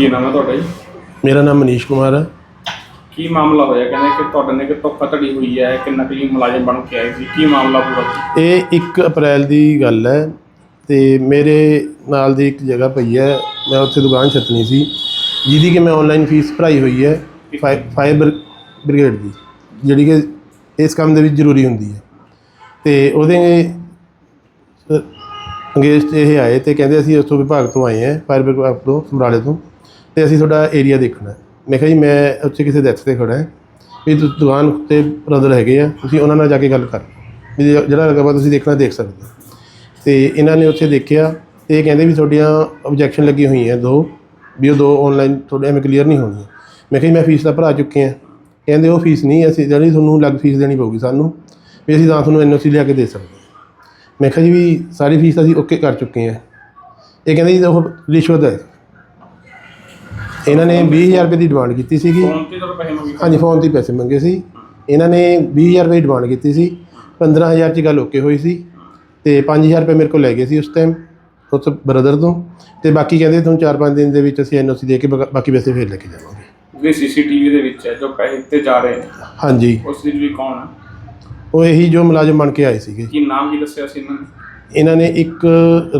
ਕੀ ਨਾਮ ਹੈ ਤੁਹਾਡਾ ਜੀ? ਮੇਰਾ ਨਾਮ ਮਨੀਸ਼ ਕੁਮਾਰ ਹੈ। ਕੀ ਮਾਮਲਾ ਹੋਇਆ? ਕਹਿੰਦੇ ਕਿ ਤੁਹਾਡੇ ਨੇ ਕਿ ਧੋਖਾਧੜੀ ਹੋਈ ਹੈ ਕਿ ਨਕਲੀ ਮੁਲਾਜ਼ਮ ਬਣ ਕੇ ਆਏ ਸੀ? ਕੀ ਮਾਮਲਾ ਪੂਰਾ ਇਹ 1 ਅਪ੍ਰੈਲ ਦੀ ਗੱਲ ਹੈ ਤੇ ਮੇਰੇ ਨਾਲ ਦੀ ਇੱਕ ਜਗ੍ਹਾ ਪਈ ਹੈ। ਮੈਂ ਉੱਥੇ ਦੁਕਾਨ ਛੱਤਣੀ ਸੀ ਜਿਹਦੀ ਕਿ ਮੈਂ ਆਨਲਾਈਨ ਫੀਸ ਭਰਾਈ ਹੋਈ ਹੈ ਫਾਇ- ਫਾਇਰ ਬ੍ਰਿ- ਬ੍ਰਿਗੇਡ ਦੀ ਜਿਹੜੀ ਕਿ ਇਸ ਕੰਮ ਦੇ ਵਿੱਚ ਜ਼ਰੂਰੀ ਹੁੰਦੀ ਹੈ। ਤੇ ਉਹਦੇ ਅੰਗੇਜ ਇਹ ਆਏ ਤੇ ਕਹਿੰਦੇ ਅਸੀਂ ਉੱਥੋਂ ਵਿਭਾਗ ਤੋਂ ਆਏ ਹਾਂ ਫਾਇਰ ਵਿਭਾਗ ਤੋਂ ਸਮਰਾਲੇ ਤੋਂ। ਤੇ ਅਸੀਂ ਤੁਹਾਡਾ ਏਰੀਆ ਦੇਖਣਾ ਹੈ। ਮੈਂ ਕਿਹਾ ਜੀ, ਮੈਂ ਉੱਥੇ ਕਿਸੇ ਡੈਥ ਤੇ ਖੜਾ ਹਾਂ। ਵੀ ਤੁਸੀਂ ਦੁਕਾਨ ਤੇ ਬ੍ਰਦਰ ਹੈਗੇ ਆ, ਤੁਸੀਂ ਉਹਨਾਂ ਨਾਲ ਜਾ ਕੇ ਗੱਲ ਕਰ। ਵੀ ਜੇ- ਜਿਹੜਾ ਰਕਬਾ ਤੁਸੀਂ ਦੇਖਣਾ, ਦੇਖ ਸਕਦੇ ਹੋ। ਤੇ ਇਹਨਾਂ ਨੇ ਉੱਥੇ ਦੇਖਿਆ, ਤੇ ਇਹ ਕਹਿੰਦੇ ਵੀ ਤੁਹਾਡੀਆਂ ਆਬਜੈਕਸ਼ਨ ਲੱਗੀ ਹੋਈ ਹੈ ਦੋ, ਵੀ ਉਹ ਦੋ ਆਨਲਾਈਨ ਤੁਹਾਡੇ ਐਵੇਂ ਕਲੀਅਰ ਨਹੀਂ ਹੋਣੀਆਂ ਮੈਂ ਕਿਹਾ ਜੀ, ਮੈਂ ਫੀਸ ਤਾਂ ਭਰਾ ਚੁੱਕੇ ਆ ਕਹਿੰਦੇ ਉਹ ਫੀਸ ਨਹੀਂ, ਅਸੀਂ ਜਿਹੜੀ ਤੁਹਾਨੂੰ ਅਲੱਗ ਫੀਸ ਦੇਣੀ ਪਊਗੀ ਸਾਨੂੰ, ਵੀ ਅਸੀਂ ਤਾਂ ਤੁਹਾਨੂੰ ਐਨਓਸੀ ਲਿਆ ਕੇ ਦੇ ਸਕਦੇ ਹਾਂ। ਮੈਂ ਕਿਹਾ ਜੀ, ਵੀ ਸਾਰੀ ਫੀਸ ਅਸੀਂ ਓਕੇ ਕਰ ਚੁੱਕੇ ਆ ਇਹ ਕਹਿੰਦੇ ਜੀ, ਉਹ ਰਿਸ਼ਵਤ ਹੈ। ਇਹਨਾਂ ਨੇ 20000 ਰੁਪਏ ਦੀ ਡਿਮਾਂਡ ਕੀਤੀ ਸੀਗੀ। ਫੋਨ ਤੇ ਜਦੋਂ ਪੈਸੇ ਮੰਗੇ? ਹਾਂਜੀ ਫੋਨ ਤੇ ਹੀ ਪੈਸੇ ਮੰਗੇ ਸੀ। ਇਹਨਾਂ ਨੇ 20000 ਰੁਪਏ ਦੀ ਡਿਮਾਂਡ ਕੀਤੀ ਸੀ। 15000 ਚ ਗੱਲ ਓਕੇ ਹੋਈ ਸੀ ਤੇ 5000 ਰੁਪਏ ਮੇਰੇ ਕੋਲ ਲੈ ਗਏ ਸੀ ਉਸ ਟਾਈਮ ਉਸ ਬ੍ਰਦਰ ਤੋਂ। ਤੇ ਬਾਕੀ ਕਹਿੰਦੇ ਤੁਹਾਨੂੰ 4-5 ਦਿਨ ਦੇ ਵਿੱਚ ਅਸੀਂ ਐਨਓਸੀ ਦੇ ਕੇ ਬਾਕੀ ਪੈਸੇ ਫੇਰ ਲੈ ਕੇ ਜਾਵਾਂਗੇ। ਜਿਹੜੇ ਸੀਸੀਟੀਵੀ ਦੇ ਵਿੱਚ ਹੈ ਜੋ ਪੈਸੇ ਦਿੱਤੇ ਜਾ ਰਹੇ ਨੇ ਹਾਂਜੀ। ਉਸ ਦੀ ਵੀ ਕੌਣ ਹੈ? ਉਹ ਇਹੀ ਜੋ ਮੁਲਾਜ਼ਮ ਬਣ ਕੇ ਆਏ ਸੀਗੇ। ਕੀ ਨਾਮ ਕੀ ਦੱਸਿਆ ਸੀ ਇਹਨਾਂ ਨੇ? ਇਹਨਾਂ ਨੇ ਇੱਕ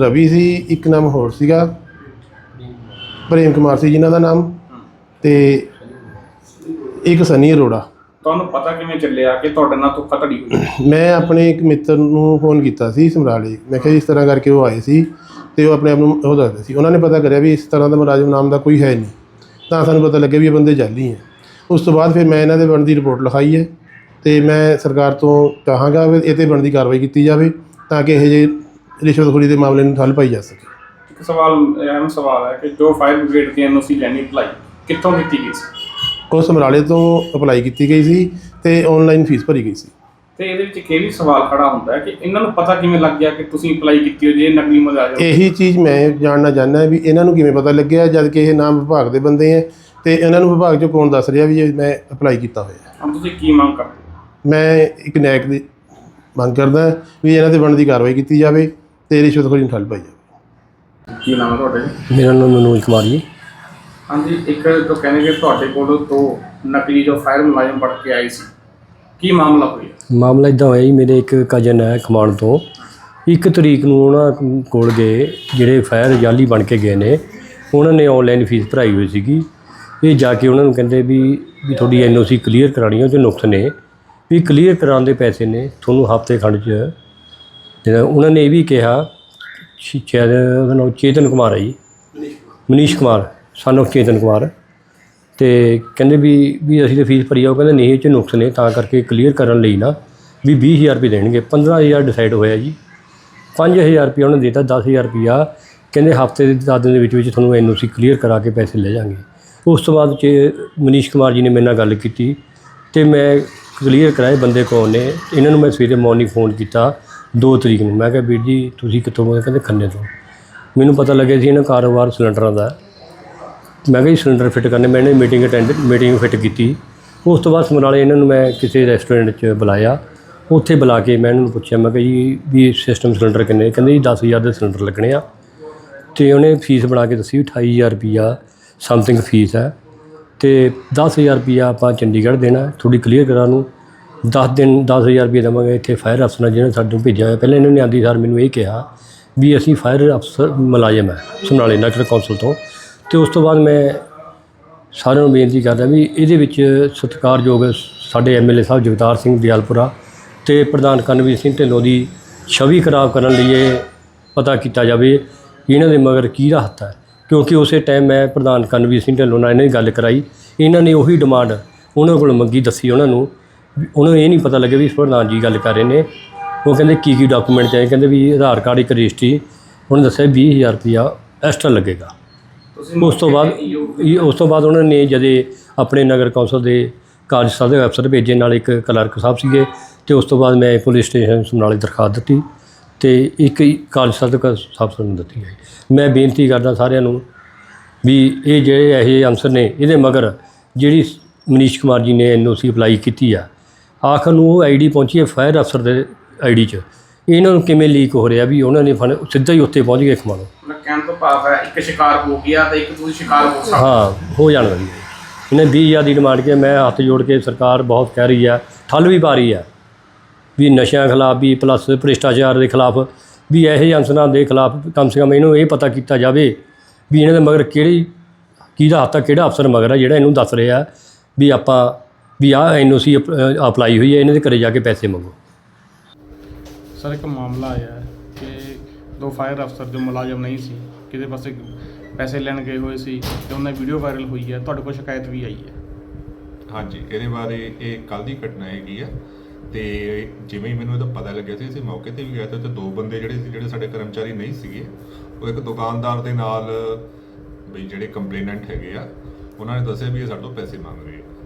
ਰਵੀ ਸੀ ਇੱਕ ਨਾਮ ਹੋਰ ਸੀਗਾ। ਪ੍ਰੇਮ ਕੁਮਾਰ ਸੀ ਜਿਨ੍ਹਾਂ ਦਾ ਨਾਮ ਤੇ ਇੱਕ ਸਨੀ ਅਰੋੜਾ। ਤੁਹਾਨੂੰ ਪਤਾ ਕਿਵੇਂ ਚੱਲਿਆ ਕਿ ਤੁਹਾਡੇ ਨਾਲ ਧੋਖਾਧੜੀ ਹੋਈ? ਮੈਂ ਆਪਣੇ ਇੱਕ ਮਿੱਤਰ ਨੂੰ ਫੋਨ ਕੀਤਾ ਸੀ ਸਮਰਾਲੇ। ਮੈਂ ਕਿਹਾ ਜੀ ਇਸ ਤਰ੍ਹਾਂ ਕਰਕੇ ਉਹ ਆਏ ਸੀ ਤੇ ਉਹ ਆਪਣੇ ਆਪ ਨੂੰ ਉਹ ਦੱਸਦੇ ਸੀ। ਉਹਨਾਂ ਨੇ ਪਤਾ ਕਰਿਆ ਵੀ ਇਸ ਤਰ੍ਹਾਂ ਦਾ ਮੁਲਾਜ਼ਮ ਨਾਮ ਦਾ ਕੋਈ ਹੈ ਨਹੀਂ। ਤਾਂ ਸਾਨੂੰ ਪਤਾ ਲੱਗਿਆ ਵੀ ਇਹ ਬੰਦੇ ਜਾਲੀ ਹੈ। ਉਸ ਤੋਂ ਬਾਅਦ ਫਿਰ ਮੈਂ ਇਹਨਾਂ ਦੇ ਬਣਦੀ ਰਿਪੋਰਟ ਲਿਖਾਈ ਹੈ ਤੇ ਮੈਂ ਸਰਕਾਰ ਤੋਂ ਚਾਹਾਂਗਾ ਵੀ ਇਹ 'ਤੇ ਬਣਦੀ ਕਾਰਵਾਈ ਕੀਤੀ ਜਾਵੇ ਤਾਂ ਕਿ ਇਹ ਜੇ ਰਿਸ਼ਵਤਖੋਰੀ ਦੇ ਮਾਮਲੇ ਨੂੰ ਠੱਲ ਪਾਈ ਜਾ ਸਕੇ। ਇੱਕ ਸਵਾਲ ਅਹਿਮ ਸਵਾਲ ਹੈ ਕਿ ਜੋ ਫਾਇਰ ਬ੍ਰਿਗੇਡ ਦੀ ਐਨਓਸੀ ਲੈਣੀ ਅਪਲਾਈ ਕਿੱਥੋਂ ਕੀਤੀ ਗਈ ਸੀ? ਉਹ ਸਮਰਾਲੇ ਤੋਂ ਅਪਲਾਈ ਕੀਤੀ ਗਈ ਸੀ ਤੇ ਆਨਲਾਈਨ ਫੀਸ ਭਰੀ ਗਈ ਸੀ। ਤੇ ਇਹਦੇ ਵਿੱਚ ਇੱਕ ਇਹ ਵੀ ਸਵਾਲ ਖੜਾ ਹੁੰਦਾ ਹੈ ਕਿ ਇਹਨਾਂ ਨੂੰ ਪਤਾ ਕਿਵੇਂ ਲੱਗ ਗਿਆ ਕਿ ਤੁਸੀਂ ਅਪਲਾਈ ਕੀਤੀ ਹੋ ਜੇ ਇਹ ਨਕਲੀ ਮੁਲਾਜ਼ਮ ਇਹੀ ਚੀਜ਼ ਮੈਂ ਜਾਣਨਾ ਚਾਹੁੰਦਾ ਵੀ ਇਹਨਾਂ ਨੂੰ ਕਿਵੇਂ ਪਤਾ ਲੱਗਿਆ ਜਦ ਕਿ ਇਹ ਨਾਮ ਵਿਭਾਗ ਦੇ ਬੰਦੇ ਹੈ ਤੇ ਇਹਨਾਂ ਨੂੰ ਵਿਭਾਗ ਚੋਂ ਕੌਣ ਦੱਸ ਰਿਹਾ ਵੀ ਇਹ ਮੈਂ ਅਪਲਾਈ ਕੀਤਾ ਹੋਇਆ ਹੈ। ਹੁਣ ਤੁਸੀਂ ਕੀ ਮੰਗ ਕਰਦੇ ਹੋ? ਮੈਂ ਇੱਕ ਨੈਕ ਦੀ ਮੰਗ ਕਰਦਾ ਵੀ ਇਹਨਾਂ ਤੇ ਬਣਦੀ ਕਾਰਵਾਈ ਕੀਤੀ ਜਾਵੇ ਤੇ ਰਿਸ਼ਵਤਖੋਰੀ ਨੂੰ ਠੱਲ ਪਾਈ ਜਾਵੇ। ਕੀ ਨਾਮ ਹੈ ਤੁਹਾਡਾ ਜੀ? ਮੇਰਾ ਨਾਮ ਮਨੋਜ ਕੁਮਾਰ ਜੀ। ਹਾਂਜੀ ਇੱਕ ਜੋ ਕਹਿੰਦੇ ਕਿ ਤੁਹਾਡੇ ਕੋਲ ਦੋ ਨਕਲੀ ਜੋ ਫਾਇਰ ਮੁਲਾਜ਼ਮ ਬਣ ਕੇ ਆਏ ਸੀ। ਕੀ ਮਾਮਲਾ ਹੋਇਆ ਮਾਮਲਾ ਇਦਾਂ ਹੋਇਆ ਜੀ ਮੇਰੇ ਇੱਕ ਕਜ਼ਨ ਹੈ ਖਮਾਣ ਤੋਂ। ਇੱਕ ਤਰੀਕ ਨੂੰ ਉਹਨਾਂ ਕੋਲ ਗਏ ਜਿਹੜੇ ਫਾਇਰ ਜਾਲੀ ਬਣ ਕੇ ਗਏ ਨੇ ਉਹਨਾਂ ਨੇ ਆਨਲਾਈਨ ਫੀਸ ਭਰਾਈ ਹੋਈ ਸੀਗੀ। ਇਹ ਜਾ ਕੇ ਉਹਨਾਂ ਨੂੰ ਕਹਿੰਦੇ ਵੀ ਵੀ ਤੁਹਾਡੀ ਐਨਓਸੀ ਕਲੀਅਰ ਕਰਾਣੀ ਹੈ ਉਹ 'ਚ ਨੁਕਸ ਨੇ। ਵੀ ਕਲੀਅਰ ਕਰਾਉਣ ਦੇ ਪੈਸੇ ਨੇ ਤੁਹਾਨੂੰ ਹਫ਼ਤੇ ਖੰਡ 'ਚ। ਜਿਹੜਾ ਉਹਨਾਂ ਨੇ ਇਹ ਵੀ ਕਿਹਾ ਸ਼ੀ- ਸ਼ਾਇਦ ਉਹਦਾ ਨਾਮ ਚੇਤਨ ਕੁਮਾਰ ਹੈ ਜੀ। ਮਨੀਸ਼ ਕੁਮਾਰ। ਸਾਨੂੰ ਚੇਤਨ ਕੁਮਾਰ। ਤੇ ਕਹਿੰਦੇ ਵੀ ਵੀ ਅਸੀਂ ਤਾਂ ਫੀਸ ਭਰੀ ਆ ਉਹ ਕਹਿੰਦੇ ਨਹੀਂ ਇਹ ਚ ਨੁਕਸ ਨੇ ਤਾਂ ਕਰਕੇ ਕਲੀਅਰ ਕਰਨ ਲਈ ਨਾ ਵੀ 20000 ਰੁਪਏ ਦੇਣਗੇ। 15000 ਡਿਸਾਈਡ ਹੋਇਆ ਜੀ। 5000 ਰੁਪਏ ਉਹਨੇ ਦਿੱਤਾ 10000 ਰੁਪਿਆ ਕਹਿੰਦੇ ਹਫ਼ਤੇ ਦੇ 10 ਦਿਨ ਦੇ ਵਿੱਚ ਵਿੱਚ ਤੁਹਾਨੂੰ ਐਨਓਸੀ ਕਲੀਅਰ ਕਰਾ ਕੇ ਪੈਸੇ ਲੈ ਜਾਾਂਗੇ ਉਸ ਤੋਂ ਬਾਅਦ ਚ ਮਨੀਸ਼ ਕੁਮਾਰ ਜੀ ਨੇ ਮੇਰੇ ਨਾਲ ਗੱਲ ਕੀਤੀ। ਤੇ ਮੈਂ ਕਲੀਅਰ ਕਰਾਏ ਬੰਦੇ ਕੌਣ ਨੇ। ਇਹਨਾਂ ਨੂੰ ਮੈਂ ਸਵੇਰੇ ਮਾਰਨਿੰਗ ਫੋਨ ਕੀਤਾ। 2 ਤਰੀਕ ਨੂੰ। ਮੈਂ ਕਿਹਾ, ਵੀਰ ਜੀ, ਤੁਸੀਂ ਕਿੱਥੋਂ ਬੋਲਦੇ ਕਹਿੰਦੇ, ਖੰਨੇ ਤੋਂ। ਮੈਨੂੰ ਪਤਾ ਲੱਗਿਆ ਸੀ ਇਹਨਾਂ ਕਾਰੋਬਾਰ ਸਿਲੰਡਰਾਂ ਦਾ। ਮੈਂ ਕਿਹਾ ਜੀ, ਸਿਲੰਡਰ ਫਿੱਟ ਕਰਨੇ। ਮੈਂ ਇਹਨਾਂ ਦੀ ਮੀਟਿੰਗ ਅਟੈਂਡ, ਮੀਟਿੰਗ ਫਿੱਟ ਕੀਤੀ। ਉਸ ਤੋਂ ਬਾਅਦ ਸਮਰਾਲੇ ਇਹਨਾਂ ਨੂੰ ਮੈਂ ਕਿਸੇ ਰੈਸਟੋਰੈਂਟ 'ਚ ਬੁਲਾਇਆ। ਉੱਥੇ ਬੁਲਾ ਕੇ ਮੈਂ ਇਹਨਾਂ ਨੂੰ ਪੁੱਛਿਆ, ਮੈਂ ਕਿਹਾ ਜੀ, ਵੀ ਸਿਸਟਮ ਸਿਲੰਡਰ ਕਿੰਨੇ? ਕਹਿੰਦੇ ਜੀ 10000 ਦੇ ਸਿਲੰਡਰ ਲੱਗਣੇ ਆ। ਤੇ ਉਹਨੇ ਫੀਸ ਬਣਾ ਕੇ ਦੱਸੀ 28000 ਰੁਪਿਆ ਸਮਥਿੰਗ ਫੀਸ ਹੈ। ਤੇ 10000 ਰੁਪਿਆ ਆਪਾਂ ਚੰਡੀਗੜ੍ਹ ਦੇਣਾ ਥੋੜੀ ਕਲੀਅਰ ਕਰਾਂ ਨੂੰ। 10 ਦਿਨ 10000 ਰੁਪਏ ਦੇਵਾਂਗੇ ਇੱਥੇ ਫਾਇਰ ਅਫਸਰ ਨੇ ਜਿਹਨੇ ਸਾਡੇ ਨੂੰ ਭੇਜਿਆ ਹੋਇਆ। ਪਹਿਲਾਂ ਇਹਨਾਂ ਨੇ ਆਂਦੀ ਸਾਰ ਮੈਨੂੰ ਇਹ ਕਿਹਾ ਵੀ ਅਸੀਂ ਫਾਇਰ ਅਫਸਰ ਮੁਲਾਜ਼ਮ ਹੈ ਸੁਨਾਲੇ ਨਗਰ ਕੌਂਸਲ ਤੋਂ। ਤੇ ਉਸ ਤੋਂ ਬਾਅਦ ਮੈਂ ਸਾਰਿਆਂ ਨੂੰ ਬੇਨਤੀ ਕਰਦਾ ਵੀ ਇਹਦੇ ਵਿੱਚ ਸਤਿਕਾਰਯੋਗ ਸਾਡੇ ਐਮਐਲਏ ਸਾਹਿਬ ਜਗਤਾਰ ਸਿੰਘ ਦਿਆਲਪੁਰਾ ਤੇ ਪ੍ਰਧਾਨ ਕਰਨਵੀਰ ਸਿੰਘ ਢਿੱਲੋਂ ਦੀ ਛਵੀ ਖਰਾਬ ਕਰਨ ਲਈ ਇਹ ਪਤਾ ਕੀਤਾ ਜਾਵੇ ਕਿ ਇਹਨਾਂ ਦੇ ਮਗਰ ਕੀ ਹੱਥ ਹੈ। ਕਿਉਂਕਿ ਉਸੇ ਟਾਈਮ ਮੈਂ ਪ੍ਰਧਾਨ ਕਰਨਵੀਰ ਸਿੰਘ ਢਿੱਲੋਂ ਨਾਲ ਇਹਨਾਂ ਦੀ ਗੱਲ ਕਰਾਈ। ਇਹਨਾਂ ਨੇ ਉਹੀ ਡਿਮਾਂਡ ਉਹਨਾਂ ਕੋਲ ਮੰਗੀ ਦੱਸੀ ਉਹਨਾਂ ਨੂੰ ਉਹਨਾਂ ਨੂੰ ਇਹ ਨਹੀਂ ਪਤਾ ਲੱਗਿਆ ਵੀ ਪ੍ਰਧਾਨ ਜੀ ਗੱਲ ਕਰ ਰਹੇ ਨੇ। ਉਹ ਕਹਿੰਦੇ ਕੀ ਕੀ ਡਾਕੂਮੈਂਟ ਚਾਹੀਦੇ ਕਹਿੰਦੇ ਵੀ ਆਧਾਰ ਕਾਰਡ ਇੱਕ ਰਜਿਸਟਰੀ। ਉਹਨੇ ਦੱਸਿਆ 20000 ਰੁਪਇਆ ਐਕਸਟਰਾ ਲੱਗੇਗਾ। ਉਸ ਤੋਂ ਬਾਅਦ ਇਹ- ਉਸ ਤੋਂ ਬਾਅਦ ਉਹਨਾਂ ਨੇ ਜਦੇ ਆਪਣੇ ਨਗਰ ਕੌਂਸਲ ਦੇ ਕਾਰਜ ਸਾਹਿਬ ਦੇ ਅਫਸਰ ਭੇਜੇ ਨਾਲ ਇੱਕ ਕਲਰਕ ਸਾਹਿਬ ਸੀਗੇ ਤੇ ਉਸ ਤੋਂ ਬਾਅਦ ਮੈਂ ਪੁਲਿਸ ਸਟੇਸ਼ਨ ਸਮਰਾਲੇ ਦਰਖਾਸਤ ਦਿੱਤੀ ਤੇ ਇੱਕ ਹੀ ਕਾਰਜ ਸਾਹਿਬ ਦੇ ਸਾਹਿਬ ਨੂੰ ਦਿੱਤੀ ਹੈ ਮੈਂ ਬੇਨਤੀ ਕਰਦਾ ਸਾਰਿਆਂ ਨੂੰ ਵੀ ਇਹ ਜਿਹੜੇ ਇਹ ਜਿਹੇ ਅਨਸਰ ਨੇ ਇਹਦੇ ਮਗਰ ਜਿਹੜੀ ਮਨੀਸ਼ ਕੁਮਾਰ ਜੀ ਨੇ ਐਨਓਸੀ ਅਪਲਾਈ ਕੀਤੀ ਆ ਆਖਰ ਨੂੰ ਉਹ ਆਈਡੀ ਪਹੁੰਚੀ ਹੈ ਫਾਇਰ ਅਫਸਰ ਦੇ ਆਈਡੀ 'ਚ। ਇਹਨਾਂ ਨੂੰ ਕਿਵੇਂ ਲੀਕ ਹੋ ਰਿਹਾ ਵੀ ਉਹਨਾਂ ਨੇ ਫਨ ਸਿੱਧਾ ਹੀ ਉੱਤੇ ਪਹੁੰਚ ਗਏ ਖਮਾਣੋ ਕਹਿਣ ਤੋਂ ਭਾਵ ਹੈ ਇੱਕ ਸ਼ਿਕਾਰ ਹੋ ਗਿਆ ਤੇ ਇੱਕ ਤੁਸੀਂ ਸ਼ਿਕਾਰ ਹੋ ਸਕਦੇ। ਹਾਂ ਹੋ ਜਾਣ ਹੈ। ਇਹਨੇ 20000 ਦੀ ਡਿਮਾਂਡ ਕੇ ਮੈਂ ਹੱਥ ਜੋੜ ਕੇ ਸਰਕਾਰ ਬਹੁਤ ਕਹਿ ਰਹੀ ਹੈ। ਠੱਲ ਵੀ ਪਾ ਰਹੀ ਹੈ। ਵੀ ਨਸ਼ਿਆਂ ਖਿਲਾਫ ਵੀ ਪਲੱਸ ਭ੍ਰਿਸ਼ਟਾਚਾਰ ਦੇ ਖਿਲਾਫ ਵੀ ਇਹੋ ਜਿਹੇ ਅੰਸਰਾਂ ਦੇ ਖਿਲਾਫ ਕਮ ਸੇ ਕਮ ਇਹਨੂੰ ਇਹ ਪਤਾ ਕੀਤਾ ਜਾਵੇ ਵੀ ਇਹਨਾਂ ਦੇ ਮਗਰ ਕਿਹੜੀ ਕਿਹਦਾ ਹੱਥ ਤੱਕ ਕਿਹੜਾ ਅਫਸਰ ਮਗਰ ਹੈ ਜਿਹੜਾ ਇਹਨੂੰ ਦੱਸ ਰਿਹਾ ਵੀ ਆਪਾਂ ਵੀ ਆਹ ਐਨਓਸੀ ਅਪਲਾਈ ਹੋਈ ਹੈ ਇਹਨਾਂ ਦੇ ਘਰੇ ਜਾ ਕੇ ਪੈਸੇ ਮੰਗੋ। ਸਰ ਇੱਕ ਮਾਮਲਾ ਆਇਆ ਹੈ ਕਿ ਦੋ ਫਾਇਰ ਅਫਸਰ ਜੋ ਮੁਲਾਜ਼ਮ ਨਹੀਂ ਸੀ ਕਿਤੇ ਪਾਸੇ ਪੈਸੇ ਲੈਣ ਗਏ ਹੋਏ ਸੀ ਤੇ ਉਹਨਾਂ ਦੀ ਵੀਡੀਓ ਵਾਇਰਲ ਹੋਈ ਹੈ ਤੁਹਾਡੇ ਕੋਲ ਸ਼ਿਕਾਇਤ ਵੀ ਆਈ ਹੈ? ਹਾਂਜੀ ਇਹਦੇ ਬਾਰੇ ਇਹ ਕੱਲ ਦੀ ਘਟਨਾ ਹੈਗੀ ਆ ਤੇ ਜਿਵੇਂ ਹੀ ਮੈਨੂੰ ਇਹਦਾ ਪਤਾ ਲੱਗਿਆ ਸੀ ਅਸੀਂ ਮੌਕੇ ਤੇ ਵੀ ਗਏ ਤੇ ਉੱਥੇ ਦੋ ਬੰਦੇ ਜਿਹੜੇ ਸੀ ਜਿਹੜੇ ਸਾਡੇ ਕਰਮਚਾਰੀ ਨਹੀਂ ਸੀਗੇ ਉਹ ਇੱਕ ਦੁਕਾਨਦਾਰ ਦੇ ਨਾਲ ਵੀ ਜਿਹੜੇ ਕੰਪਲੇਨੈਂਟ ਹੈਗੇ ਆ ਉਹਨਾਂ ਨੇ ਦੱਸਿਆ ਵੀ ਇਹ ਸਾਡੇ ਤੋਂ ਪੈਸੇ ਮੰਗ ਰਹੇ ਆ।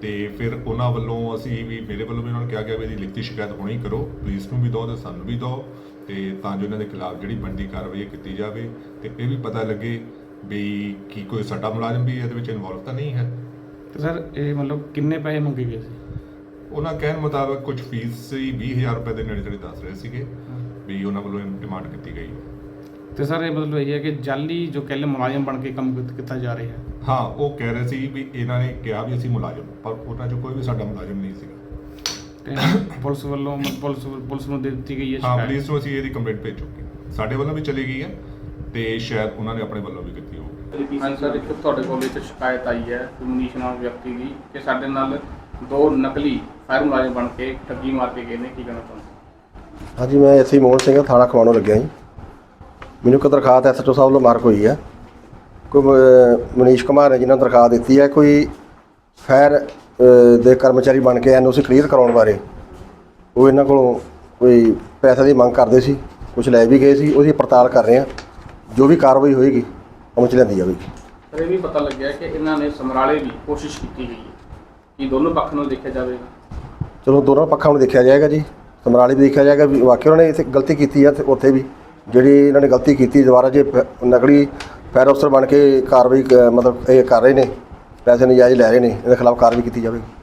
ਤੇ ਫਿਰ ਉਹਨਾਂ ਵੱਲੋਂ ਅਸੀਂ ਵੀ ਮੇਰੇ ਵੱਲੋਂ ਵੀ ਉਹਨਾਂ ਨੂੰ ਕਿਹਾ ਗਿਆ ਵੀ ਇਹਦੀ ਲਿਖਤੀ ਸ਼ਿਕਾਇਤ ਹੁਣੇ ਹੀ ਕਰੋ ਪੁਲਿਸ ਨੂੰ ਵੀ ਦਿਓ ਤੇ ਸਾਨੂੰ ਵੀ ਦਿਓ ਤੇ ਤਾਂ ਜੋ ਇਹਨਾਂ ਦੇ ਖਿਲਾਫ ਜਿਹੜੀ ਬਣਦੀ ਕਾਰਵਾਈ ਕੀਤੀ ਜਾਵੇ ਤੇ ਇਹ ਵੀ ਪਤਾ ਲੱਗੇ ਵੀ ਕੀ ਕੋਈ ਸਾਡਾ ਮੁਲਾਜ਼ਮ ਵੀ ਇਹਦੇ ਵਿੱਚ ਇਨਵੋਲਵ ਤਾਂ ਨਹੀਂ ਹੈ। ਤੇ ਸਰ ਇਹ ਮਤਲਬ ਕਿੰਨੇ ਪੈਸੇ ਮੰਗੇ ਗਏ ਸੀ? ਉਹਨਾਂ ਕਹਿਣ ਮੁਤਾਬਕ ਕੁਝ ਫੀਸ ਸੀ 20000 ਰੁਪਏ ਦੇ ਨੇੜੇ ਤੇੜੇ ਦੱਸ ਰਹੇ ਸੀਗੇ ਵੀ ਉਹਨਾਂ ਵੱਲੋਂ ਡਿਮਾਂਡ ਕੀਤੀ ਗਈ। ਤੇ ਸਰ ਇਹ ਮਤਲਬ ਇਹ ਹੈ ਕਿ ਜਾਲੀ ਜੋ ਕੱਲ ਮੁਲਾਜ਼ਮ ਬਣ ਕੇ ਕੰਮ ਕੀਤ- ਕੀਤਾ ਜਾ ਰਿਹਾ ਹੈ। ਹਾਂ ਉਹ ਕਹਿ ਰਹੇ ਸੀ ਵੀ ਇਹਨਾਂ ਨੇ ਕਿਹਾ ਵੀ ਅਸੀਂ ਮੁਲਾਜ਼ਮ ਪਰ ਉਹਨਾਂ ਚੋਂ ਕੋਈ ਵੀ ਸਾਡਾ ਮੁਲਾਜ਼ਮ ਨਹੀਂ ਸੀਗਾ। ਤੇ ਪੁਲਿਸ ਵੱਲੋਂ ਪੁਲਿਸ ਪੁਲਿਸ ਨੂੰ ਦੇ ਦਿੱਤੀ ਗਈ ਹੈ ਹਾਂ ਸ਼ਿਕਾਇਤ। ਪੁਲਿਸ ਨੂੰ ਅਸੀਂ ਇਹਦੀ ਕੰਪਲੇਂਟ ਭੇਜ ਚੁੱਕੇ ਹਾਂ। ਸਾਡੇ ਵੱਲੋਂ ਵੀ ਚਲੀ ਗਈ ਹੈ ਤੇ ਸ਼ਾਇਦ ਉਹਨਾਂ ਨੇ ਆਪਣੇ ਵੱਲੋਂ ਵੀ ਕੀਤੀ ਹੋਊਗੀ ਹਾਂ ਸਰ ਇੱਕ ਤੁਹਾਡੇ ਕੋਲ ਇੱਕ ਸ਼ਿਕਾਇਤ ਆਈ ਹੈ ਮਨੀਸ਼ ਨਾਮ ਵਿਅਕਤੀ ਦੀ ਕਿ ਸਾਡੇ ਨਾਲ ਦੋ ਨਕਲੀ ਫਾਇਰ ਮੁਲਾਜ਼ਮ ਬਣ ਕੇ ਠੱਗੀ ਮਾਰ ਕੇ ਗਏ ਨੇ। ਕੀ ਕਹਿਣਾ ਚਾਹੁੰਦੇ ਹਾਂਜੀ ਮੈਂ ਐਸੀ ਮੋਹਨ ਸਿੰਘ ਥਾਣਾ ਖਵਾਣੋਂ ਲੱਗਿਆ ਜੀ। ਮੈਨੂੰ ਇੱਕ ਦਰਖਾਸਤ ਐਸਐਚਓ ਸਾਹਿਬ ਵੱਲੋਂ ਮਾਰਕ ਹੋਈ ਹੈ ਕੋਈ ਮਨੀਸ਼ ਕੁਮਾਰ ਨੇ ਜਿਨ੍ਹਾਂ ਨੂੰ ਦਰਖਾਸਤ ਦਿੱਤੀ ਹੈ ਕੋਈ ਫਾਇਰ ਅ, ਦੇ ਕਰਮਚਾਰੀ ਬਣ ਕੇ ਐਨਓਸੀ ਕਲੀਅਰ ਕਰਾਉਣ ਬਾਰੇ ਉਹ ਇਹਨਾਂ ਕੋਲੋਂ ਕੋਈ ਪੈਸੇ ਦੀ ਮੰਗ ਕਰਦੇ ਸੀ ਕੁਝ ਲੈ ਵੀ ਗਏ ਸੀ ਉਹਦੀ ਪੜਤਾਲ ਕਰ ਰਹੇ ਹਾਂ ਜੋ ਵੀ ਕਾਰਵਾਈ ਹੋਏਗੀ ਅਮਲ ਚ ਲਿਆਂਦੀ ਜਾਵੇਗੀ। ਪਰ ਇਹ ਵੀ ਪਤਾ ਲੱਗਿਆ ਕਿ ਇਹਨਾਂ ਨੇ ਸਮਰਾਲੇ ਵੀ ਕੋਸ਼ਿਸ਼ ਕੀਤੀ ਗਈ ਹੈ ਕਿ ਦੋਨੋਂ ਪੱਖ ਨੂੰ ਦੇਖਿਆ ਜਾਵੇਗਾ ਚਲੋ ਦੋਨੋਂ ਪੱਖਾਂ ਨੂੰ ਦੇਖਿਆ ਜਾਏਗਾ ਜੀ ਸਮਰਾਲੇ ਵੀ ਦੇਖਿਆ ਜਾਏਗਾ ਵੀ ਵਾਕਿਆ ਉਹਨਾਂ ਨੇ ਇੱਥੇ ਗਲਤੀ ਕੀਤੀ ਹੈ ਤੇ ਉੱਥੇ ਵੀ। ਜਿਹੜੀ ਇਹਨਾਂ ਨੇ ਗਲਤੀ ਕੀਤੀ, ਦੁਬਾਰਾ ਜੇ ਪ- ਨਕਲੀ ਫਾਇਰ ਅਫਸਰ ਬਣ ਕੇ ਕਾਰਵਾਈ ਕ- ਮਤਲਬ ਇਹ ਕਰ ਰਹੇ ਨੇ, ਪੈਸੇ ਨਜਾਇਜ਼ ਲੈ ਰਹੇ ਨੇ, ਇਹਦੇ ਖਿਲਾਫ ਕਾਰਵਾਈ ਕੀਤੀ ਜਾਵੇਗੀ।